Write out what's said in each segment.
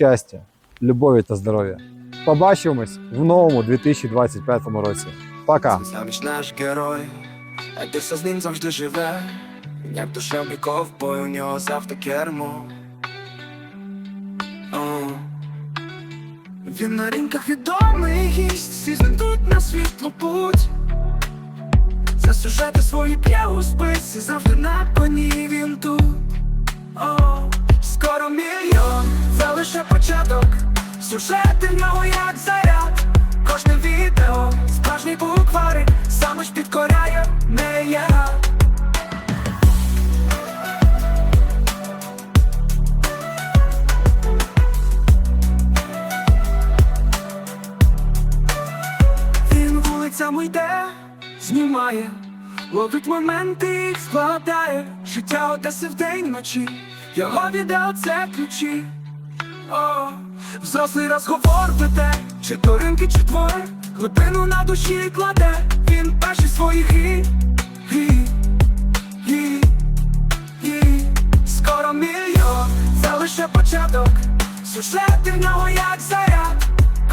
щастя, любові та здоров'я. Побачимось в новому 2025 році. Пока! Заміж наш герой, а ти все з ним завжди живе. Як душевний ковбой, у нього завжди кермо. Він на ринках відомий гість, всі знайдуть на світлу путь. За сюжети свої п'є у списі, завжди на коні він тут. О, скоро лише початок. Сюжети в як заряд. Кожне відео, справжній букварик, саме ж підкоряє не я. Він вулицями йде, знімає, ловить моменти і складає життя Одеси вдень вночі, його відео це ключі. Взрослий розговор веде, чи то ринки, чи твори, глибину на душі кладе, він перший своїх гі, гі, гі, гі. Скоро мільйон, це лише початок, сюжети як заряд,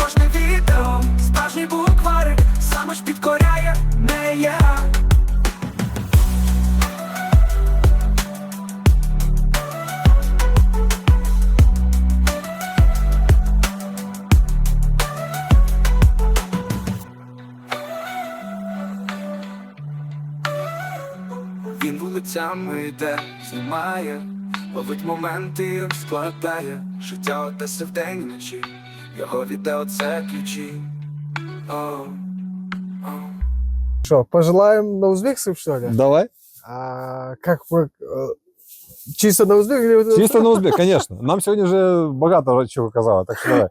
кожне відео, справжній букварик, саме ж підкоряє Він вулицями йде, знімає, ловить моменти, складає життя Одеси вдень і вночі, його відео це ключі. О, о. Что, пожелаем на узбекском, что ли? Давай. А как вы... э, Чисто на узбек или... Чисто на узбек, конечно. Нам сьогодні вже багато чого казали, так що давай.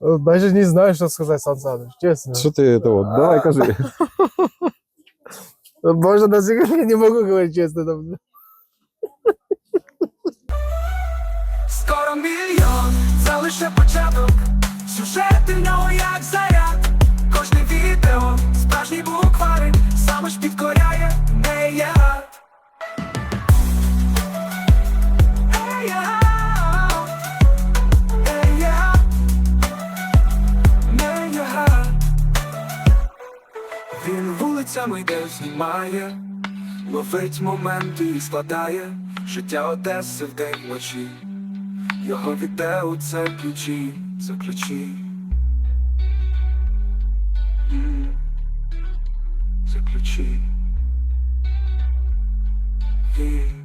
Э, Даже не знаю, что сказать, Сан Саныч, честно. Що ти того? Давай кажи. Можно на я не могу говорить честно. там. Скоро мільйон, це початок. Сюжети в вулицями йде, знімає, ловить моменти і складає життя Одеси в день вночі. Його відео це ключі, це ключі. Це ключі. І-.